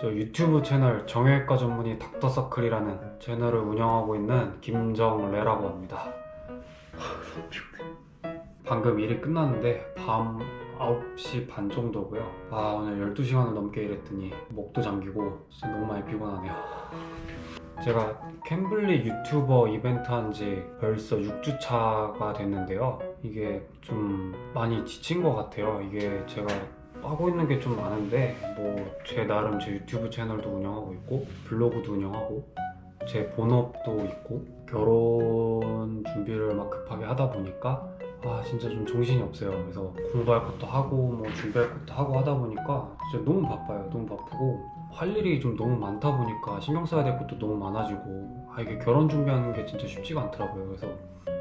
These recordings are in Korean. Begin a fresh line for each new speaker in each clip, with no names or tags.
저 유튜브 채널 정형외과 전문의 닥터서클이라는 채널을 운영하고 있는 김정래라고 합니다. 방금 일이 끝났는데 밤 9시 반 정도고요. 아 오늘 12시간을 넘게 일했더니 목도 잠기고 진짜 너무 많이 피곤하네요. 제가 캠블리 유튜버 이벤트 한 지 벌써 6주차가 됐는데요. 이게 좀 많이 지친 것 같아요. 이게 제가 하고 있는 게 좀 많은데 뭐 제 나름 제 유튜브 채널도 운영하고 있고 블로그도 운영하고 제 본업도 있고 결혼 준비를 막 급하게 하다 보니까 아 진짜 좀 정신이 없어요. 그래서 공부할 것도 하고 뭐 준비할 것도 하고 하다 보니까 진짜 너무 바빠요. 너무 바쁘고 할 일이 좀 너무 많다 보니까 신경 써야 될 것도 너무 많아지고 아 이게 결혼 준비하는 게 진짜 쉽지가 않더라고요. 그래서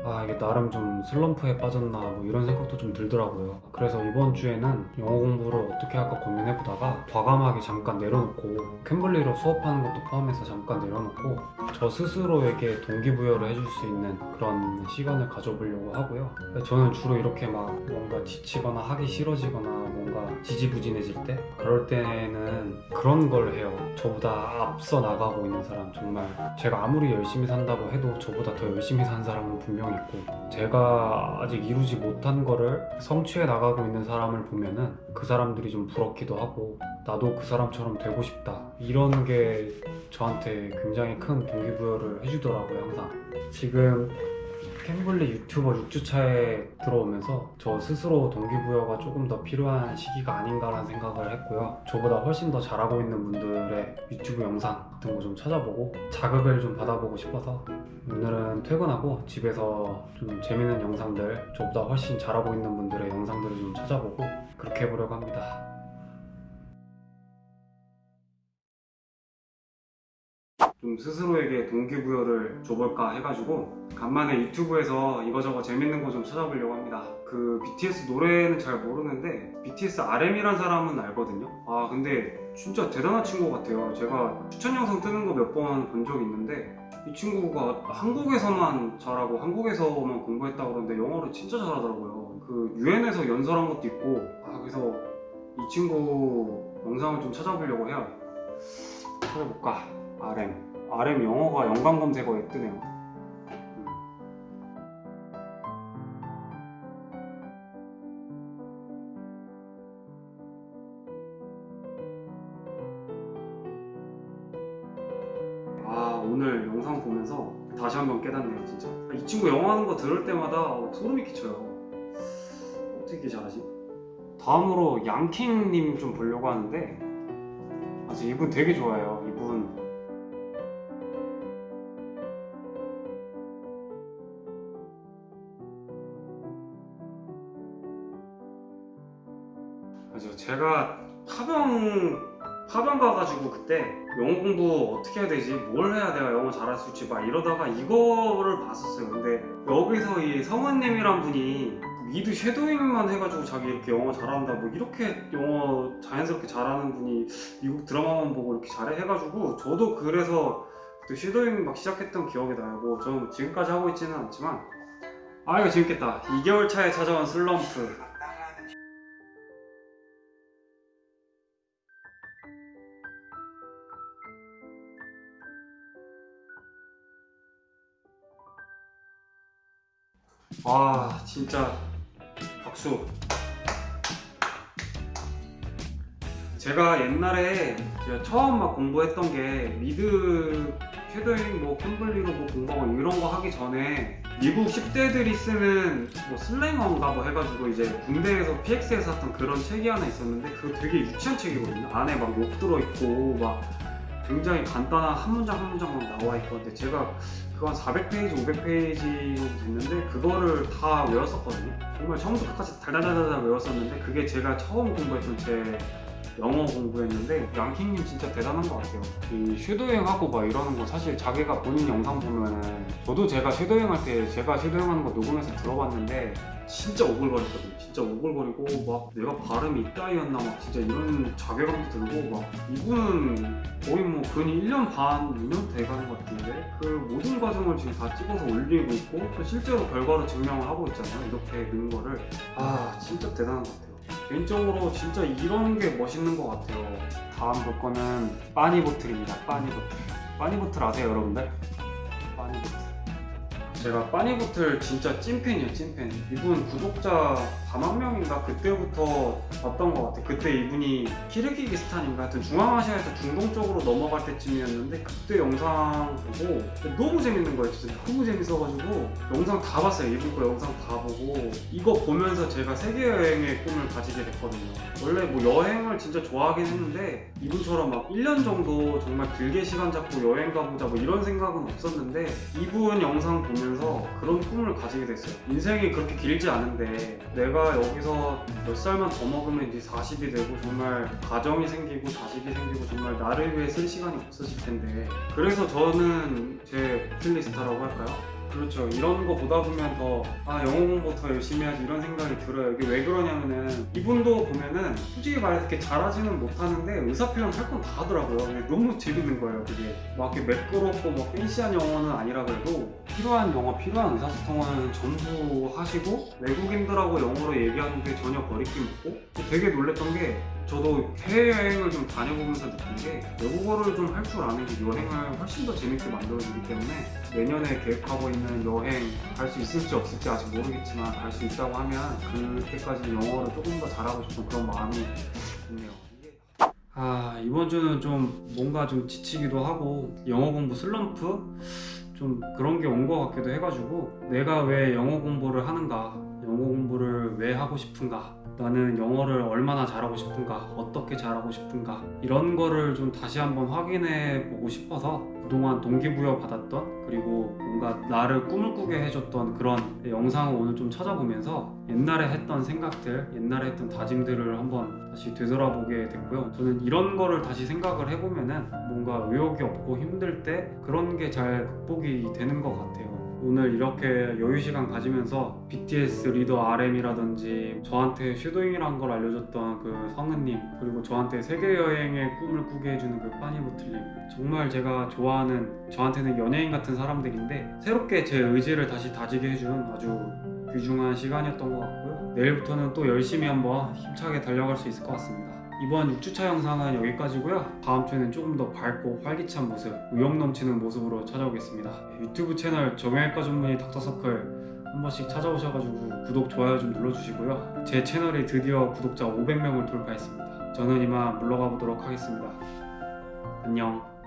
아 이게 나름 좀 슬럼프에 빠졌나 뭐 이런 생각도 좀 들더라고요. 그래서 이번 주에는 영어 공부를 어떻게 할까 고민해보다가 과감하게 잠깐 내려놓고 캠블리로 수업하는 것도 포함해서 잠깐 내려놓고 저 스스로에게 동기부여를 해줄 수 있는 그런 시간을 가져보려고 하고요. 저는 주로 이렇게 막 뭔가 지치거나 하기 싫어지거나 뭔가 지지부진해질 때 그럴 때는 그런 걸 해요. 저보다 앞서 나가고 있는 사람 정말 제가 아무리 열심히 산다고 해도 저보다 더 열심히 산 사람은 분명 히 있고 제가 아직 이루지 못한 거를 성취해 나가고 있는 사람을 보면은 그 사람들이 좀 부럽기도 하고 나도 그 사람처럼 되고 싶다. 이런 게 저한테 굉장히 큰 동기부여를 해주더라고요 항상. 지금 캠블리 유튜버 6주차에 들어오면서 저 스스로 동기부여가 조금 더 필요한 시기가 아닌가라는 생각을 했고요. 저보다 훨씬 더 잘하고 있는 분들의 유튜브 영상 같은 거 좀 찾아보고 자극을 좀 받아보고 싶어서 오늘은 퇴근하고 집에서 좀 재밌는 영상들, 저보다 훨씬 잘하고 있는 분들의 영상들을 좀 찾아보고 그렇게 해보려고 합니다. 좀 스스로에게 동기부여를 줘볼까 해가지고 간만에 유튜브에서 이거저거 재밌는 거 좀 찾아보려고 합니다. 그 BTS 노래는 잘 모르는데 BTS RM이란 사람은 알거든요. 아 근데 진짜 대단한 친구 같아요. 제가 추천 영상 뜨는 거 몇 번 본 적이 있는데 이 친구가 한국에서만 잘하고 한국에서만 공부했다고 그러는데 영어를 진짜 잘하더라고요. 그 유엔에서 연설한 것도 있고 아 그래서 이 친구 영상을 좀 찾아보려고 해요. 찾아볼까? RM. RM 영어가 연관 검색어에 뜨네요. 오늘 영상 보면서 다시 한번 깨닫네요 진짜. 이 친구 영어 하는 거 들을 때마다 소름이 끼쳐요. 어떻게 이렇게 잘하지? 다음으로 양킹님 좀 보려고 하는데 아, 저 이분 되게 좋아해요 파병 가가지고 그때 영어 공부 어떻게 해야 되지? 뭘 해야 내가 영어 잘할 수 있지? 막 이러다가 이거를 봤었어요. 근데 여기서 이 성원님이란 분이 미드 쉐도잉만 해가지고 자기 이렇게 영어 잘한다 뭐 이렇게 영어 자연스럽게 잘하는 분이 미국 드라마만 보고 이렇게 잘해 해가지고 저도 그래서 그때 쉐도잉 막 시작했던 기억이 나요. 뭐 저는 지금까지 하고 있지는 않지만 아 이거 재밌겠다. 2개월 차에 찾아온 슬럼프 와 진짜. 박수. 제가 옛날에 제가 처음 막 공부했던 게 미드 쉐도잉 뭐 캠블리로 뭐 공부하고 이런 거 하기 전에 미국 10대들이 쓰는 뭐 슬랭어인가 뭐 해가지고 이제 군대에서 PX에서 샀던 그런 책이 하나 있었는데 그거 되게 유치한 책이거든요. 안에 막 욕 들어있고 막 굉장히 간단한 한 문장 한 문장만 나와 있고 근데 제가 한 400페이지, 500페이지 됐는데 그거를 다 외웠었거든요. 정말 처음부터 끝까지 달달달달 외웠었는데 그게 제가 처음 공부했던 제 영어 공부였는데 양킹님 진짜 대단한 것 같아요. 이 쉐도잉하고 막 이러는 거 사실 자기가 본인 영상 보면은 저도 제가 쉐도잉 할때 제가 쉐도잉하는 거 녹음해서 들어봤는데 진짜 오글거렸거든요. 진짜 오글거리고 막 내가 발음이 이따위였나 막 진짜 이런 자괴감도 들고 막 이분은 거의 뭐 근이 1년 반, 2년 돼가는 것 같은데 그 모든 과정을 지금 다 찍어서 올리고 있고 또 실제로 결과로 증명을 하고 있잖아요. 이렇게 는 거를 아 진짜 대단한 것 같아요. 개인적으로 진짜 이런 게 멋있는 것 같아요. 다음 볼 거는 빠니보틀입니다. 빠니보틀. 빠니보틀 아세요, 여러분들? 빠니보틀. 제가 빠니보틀 진짜 찐팬이에요, 찐팬. 이분 구독자 4만 명인가 그때부터 봤던 것 같아요. 그때 이분이 키르기스탄인가 하여튼 중앙아시아에서 중동 쪽으로 넘어갈 때쯤이었는데 그때 영상 보고 너무 재밌는 거예요. 진짜 너무 재밌어가지고 영상 다 봤어요. 이분 거 영상 다 보고 이거 보면서 제가 세계 여행의 꿈을 가지게 됐거든요. 원래 뭐 여행을 진짜 좋아하긴 했는데 이분처럼 막 1년 정도 정말 길게 시간 잡고 여행 가보자 뭐 이런 생각은 없었는데 이분 영상 보면 서 그런 꿈을 가지게 됐어요. 인생이 그렇게 길지 않은데 내가 여기서 몇 살만 더 먹으면 이제 40이 되고 정말 가정이 생기고 자식이 생기고 정말 나를 위해 쓸 시간이 없어질 텐데 그래서 저는 제 버킷리스트라고 할까요? 그렇죠. 이런 거 보다 보면 더, 아, 영어 공부 더 열심히 해야지 이런 생각이 들어요. 이게 왜 그러냐면은, 이분도 보면은, 솔직히 말해서 이렇게 잘하지는 못하는데, 의사표현 할 건 다 하더라고요. 너무 재밌는 거예요, 그게. 막 이렇게 매끄럽고, 막 팬시한 영어는 아니라 그래도, 필요한 영어, 필요한 의사소통은 전부 하시고, 외국인들하고 영어로 얘기하는데 전혀 거리낌 없고, 되게 놀랬던 게, 저도 해외여행을 좀 다녀보면서 느낀 게 외국어를 좀 할 줄 아는 게 여행을 훨씬 더 재밌게 만들어주기 때문에 내년에 계획하고 있는 여행 갈 수 있을지 없을지 아직 모르겠지만 갈 수 있다고 하면 그때까지 영어를 조금 더 잘하고 싶은 그런 마음이 있네요. 아 이번 주는 좀 뭔가 좀 지치기도 하고 영어 공부 슬럼프 좀 그런 게 온 것 같기도 해가지고 내가 왜 영어 공부를 하는가 영어 공부를 왜 하고 싶은가 나는 영어를 얼마나 잘하고 싶은가 어떻게 잘하고 싶은가 이런 거를 좀 다시 한번 확인해 보고 싶어서 그동안 동기부여 받았던 그리고 뭔가 나를 꿈을 꾸게 해줬던 그런 영상을 오늘 좀 찾아보면서 옛날에 했던 생각들 옛날에 했던 다짐들을 한번 다시 되돌아보게 됐고요. 저는 이런 거를 다시 생각을 해보면은 뭔가 의욕이 없고 힘들 때 그런 게 잘 극복이 되는 것 같아요 오늘 이렇게 여유 시간 가지면서 BTS 리더 RM이라든지 저한테 슈도잉이란 걸 알려줬던 그 성은님 그리고 저한테 세계 여행의 꿈을 꾸게 해주는 그 빠니보틀님. 정말 제가 좋아하는 저한테는 연예인 같은 사람들인데 새롭게 제 의지를 다시 다지게 해준 아주 귀중한 시간이었던 것 같고요. 내일부터는 또 열심히 한번 힘차게 달려갈 수 있을 것 같습니다 이번 6주차 영상은 여기까지고요. 다음 주에는 조금 더 밝고 활기찬 모습, 의욕 넘치는 모습으로 찾아오겠습니다. 유튜브 채널 정형외과 전문의 닥터서클 한 번씩 찾아오셔가지고 구독, 좋아요 좀 눌러주시고요. 제 채널이 드디어 구독자 500명을 돌파했습니다. 저는 이만 물러가 보도록 하겠습니다. 안녕.